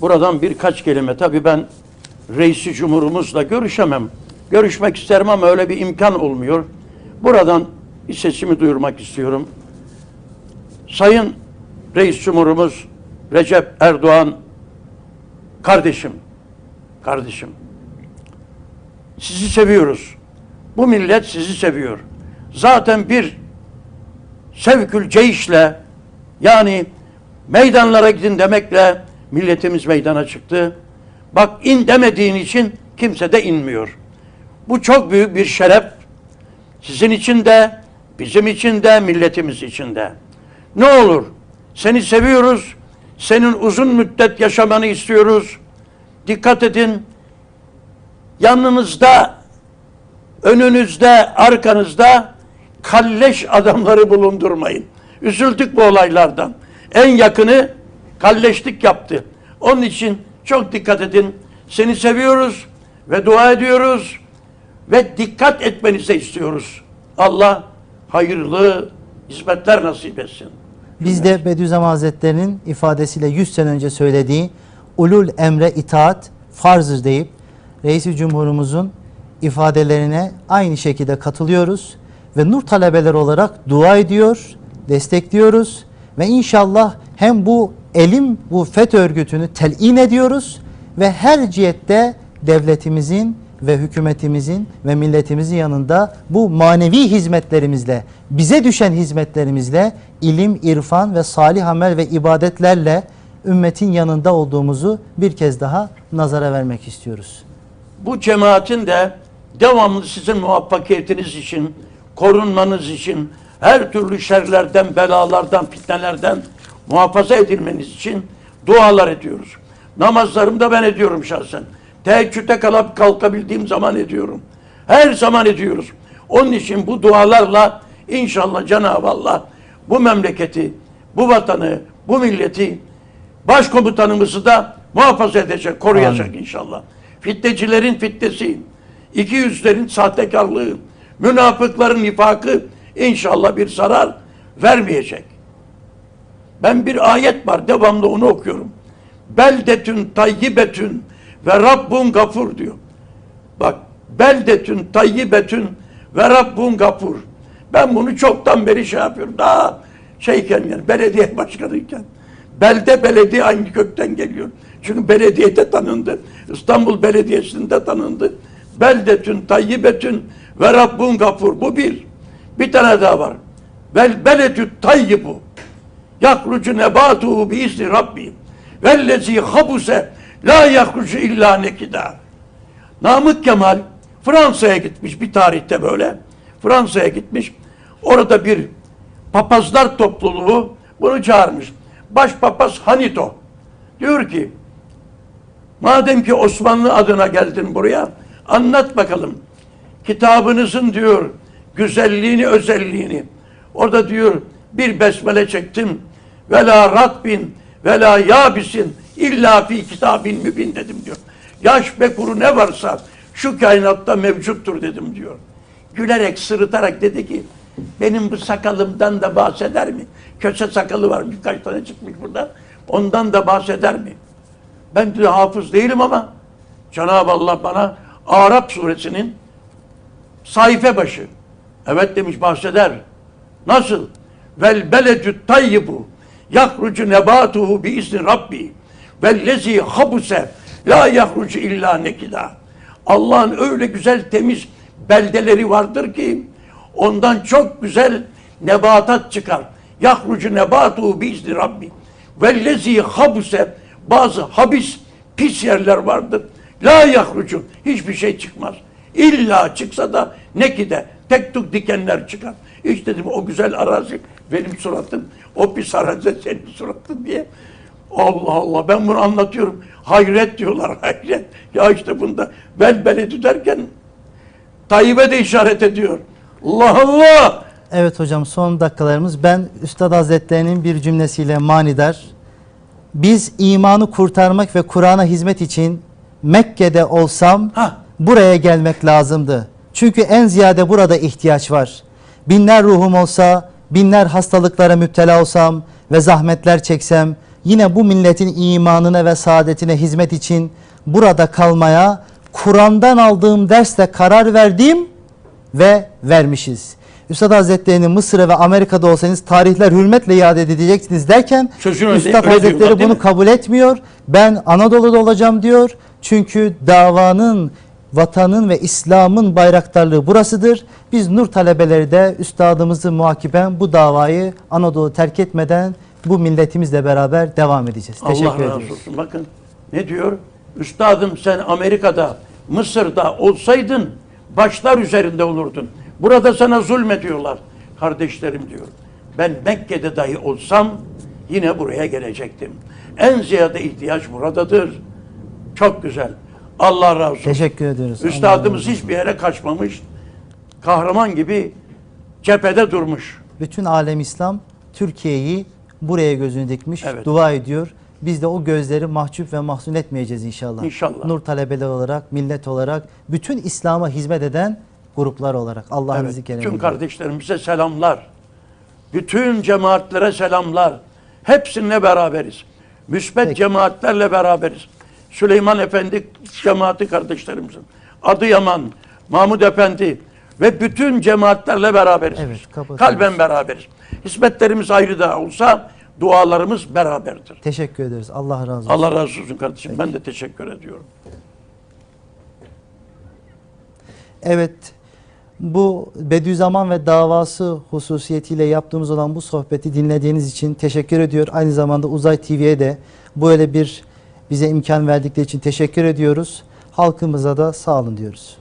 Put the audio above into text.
buradan birkaç kelime tabii ben reisi cumhurumuzla görüşemem. Görüşmek isterim ama öyle bir imkan olmuyor. Buradan sesimi duyurmak istiyorum. Sayın Reis Cumhurumuz Recep Erdoğan kardeşim, kardeşim sizi seviyoruz. Bu millet sizi seviyor. Zaten bir sevkül ceyişle yani meydanlara gidin demekle milletimiz meydana çıktı. Bak in demediğin için kimse de inmiyor. Bu çok büyük bir şeref. Sizin için de, bizim için de, milletimiz için de. Ne olur seni seviyoruz. Senin uzun müddet yaşamanı istiyoruz. Dikkat edin. Yanınızda, önünüzde, arkanızda kalleş adamları bulundurmayın. Üzüldük bu olaylardan. En yakını kalleşlik yaptı. Onun için çok dikkat edin. Seni seviyoruz ve dua ediyoruz ve dikkat etmenizi istiyoruz. Allah hayırlı hizmetler nasip etsin. Biz de Bediüzzaman Hazretleri'nin ifadesiyle 100 sene önce söylediği ulul emre itaat farzdır deyip Reisi Cumhurumuzun ifadelerine aynı şekilde katılıyoruz ve nur talebeleri olarak dua ediyor, destekliyoruz ve inşallah hem bu elim bu FETÖ örgütünü telin ediyoruz ve her cihette devletimizin ve hükümetimizin ve milletimizin yanında bu manevi hizmetlerimizle, bize düşen hizmetlerimizle, ilim, irfan ve salih amel ve ibadetlerle ümmetin yanında olduğumuzu bir kez daha nazara vermek istiyoruz. Bu cemaatin de devamlı sizin muvaffakiyetiniz için, korunmanız için, her türlü şerlerden, belalardan, fitnelerden muhafaza edilmeniz için dualar ediyoruz. Namazlarımda ben ediyorum şahsen. Teheccüde kalıp kalkabildiğim zaman ediyorum. Her zaman ediyoruz. Onun için bu dualarla inşallah Cenab-ı Allah bu memleketi, bu vatanı, bu milleti, başkomutanımızı da muhafaza edecek, koruyacak Amin. inşallah. Fitnecilerin fitnesi, iki yüzlerin sahtekarlığı, münafıkların nifakı inşallah bir zarar vermeyecek. Ben bir ayet var devamlı onu okuyorum. Beldetün tayyibetün ve Rabbun gafur diyor. Bak beldetün tayyibetün ve Rabbun gafur. Ben bunu çoktan beri şey yapıyorum. Daha şeyken yani belediye başkanıyken. Belde belediye aynı kökten geliyor. Çünkü belediyede tanındı. İstanbul Belediyesi'nde tanındı. Beldetün tayyibetün ve Rabbun gafur. Bu bir. Bir tane daha var. Vel beledü tayyibu. Yakrucu nebatuhu bi izni Rabbi. Vellezi habuse la yakrucu illa nekida. Namık Kemal Fransa'ya gitmiş bir tarihte böyle. Fransa'ya gitmiş. Orada bir papazlar topluluğu bunu çağırmış. Başpapaz Hanito. Diyor ki madem ki Osmanlı adına geldin buraya anlat bakalım. Kitabınızın diyor güzelliğini, özelliğini. Orada diyor bir besmele çektim. Ve la ratbin ve la yabisin illa fi kitabin mübin dedim diyor. Yaş be kuru ne varsa şu kainatta mevcuttur dedim diyor. Gülerek sırıtarak dedi ki benim bu sakalımdan da bahseder mi? Köse sakalı var birkaç tane çıkmış burada. Ondan da bahseder mi? Ben de hafız değilim ama Cenab-ı Allah bana Arap suresinin sayfa başı. Evet demiş bahseder. Nasıl? Vel beledü tayyibu yahrucu nebatuhu bi izni rabbi vellezi habuse la yahrucu illa nekida. Allah'ın öyle güzel temiz beldeleri vardır ki ondan çok güzel nebatat çıkar. Yahrucu nebatuhu bi izni rabbi vellezi habuse bazı habis pis yerler vardır. La yahrucu hiçbir şey çıkmaz. İlla çıksa da ne ki de tek tuk dikenler çıkar. İşte dedim o güzel arazi benim suratım, o pis arazi senin suratın diye. Allah Allah ben bunu anlatıyorum. Hayret diyorlar hayret. Ya işte bunda bel beledi derken Tayyip'e de işaret ediyor. Allah Allah! Evet hocam son dakikalarımız. Ben Üstad Hazretlerinin bir cümlesiyle manidar. Biz imanı kurtarmak ve Kur'an'a hizmet için Mekke'de olsam Ha. buraya gelmek lazımdı. Çünkü en ziyade burada ihtiyaç var. Binler ruhum olsa, binler hastalıklara müptela olsam ve zahmetler çeksem yine bu milletin imanına ve saadetine hizmet için burada kalmaya Kur'an'dan aldığım dersle karar verdim ve vermişiz. Üstad Hazretleri'nin Mısır'a ve Amerika'da olsanız tarihler hürmetle iade edeceksiniz derken öyle- Üstad öyle Hazretleri değil bunu kabul etmiyor. Ben Anadolu'da olacağım diyor. Çünkü davanın, vatanın ve İslam'ın bayraktarlığı burasıdır. Biz Nur talebeleri de üstadımızı muhakiben bu davayı Anadolu terk etmeden bu milletimizle beraber devam edeceğiz. Teşekkür Allah razı ediyoruz. olsun. Bakın ne diyor? Üstadım sen Amerika'da, Mısır'da olsaydın başlar üzerinde olurdun. Burada sana zulmediyorlar kardeşlerim diyor. Ben Mekke'de dahi olsam yine buraya gelecektim. En ziyade ihtiyaç buradadır. Çok güzel. Allah razı olsun. Teşekkür ediyoruz. Üstadımız hiçbir yere kaçmamış. Kahraman gibi cephede durmuş. Bütün alem İslam Türkiye'yi buraya gözünü dikmiş, Evet. dua ediyor. Biz de o gözleri mahcup ve mahzun etmeyeceğiz inşallah. İnşallah. Nur talebeleri olarak, millet olarak, bütün İslam'a hizmet eden gruplar olarak. Allah'ın Evet, kerem. bütün kardeşlerimize selamlar. Bütün cemaatlere selamlar. Hepsininle beraberiz. Müsbet Peki. cemaatlerle beraberiz. Süleyman Efendi cemaati kardeşlerimizin. Adıyaman, Mahmud Efendi ve bütün cemaatlerle beraberiz. Evet. Kalben beraberiz. Hizmetlerimiz ayrı da olsa dualarımız beraberdir. Teşekkür ederiz. Allah razı olsun. Allah razı olsun kardeşim. Ben de teşekkür ediyorum. Evet, bu Bediüzzaman ve davası hususiyetiyle yaptığımız olan bu sohbeti dinlediğiniz için teşekkür ediyor. Aynı zamanda Uzay TV'ye de böyle bir bize imkan verdikleri için teşekkür ediyoruz. Halkımıza da sağ olun diyoruz.